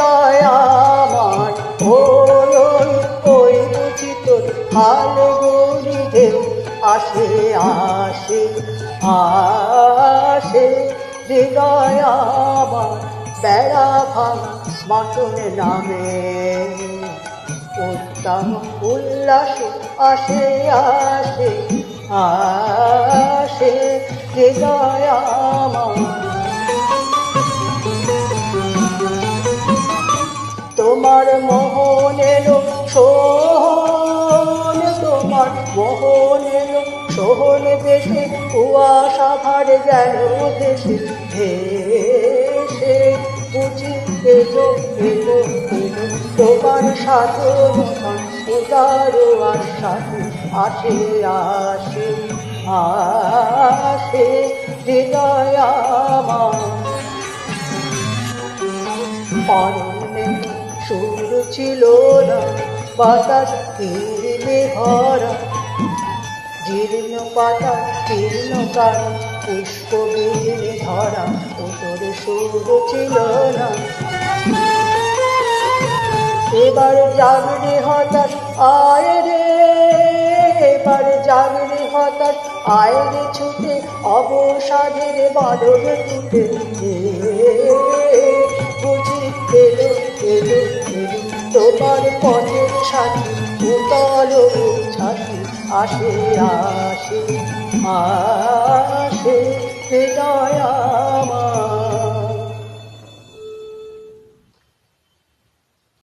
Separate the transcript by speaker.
Speaker 1: হৃদয় আমার ওই বুঝি তোর ভালো গরিদের আসে আসে আসে। হৃদয় আমার বেড়া নামে। উত্তম উল্লাস আসে আসে আসে। হৃদয়া তোমার মোহন এলো সোহন তোমার মোহন এলো সোহন দেশে, কুয়াশা ভারে যেন দেশে ভেসে বুঝি এলো এলো এলো তোমার সাধন উদারো আশ্বাসে আসে আসে আসে হৃদয় আমার। অরণ্যে সুর ছিল না, বাতাস তীরে ভরা। জীর্ণ পাতা, জীর্ণ কারণ পুষ্প বীজে ধরা ওতর সুর ছিল না। এবার জাগরে হঠাৎ আয় রে, এবার জাগরে হঠাৎ আয় রে ছুটে, অবসাদের বাদর টুটে তোমার পথের সাথী উতল ছাতি আসে আসে আসে হৃদয় আমার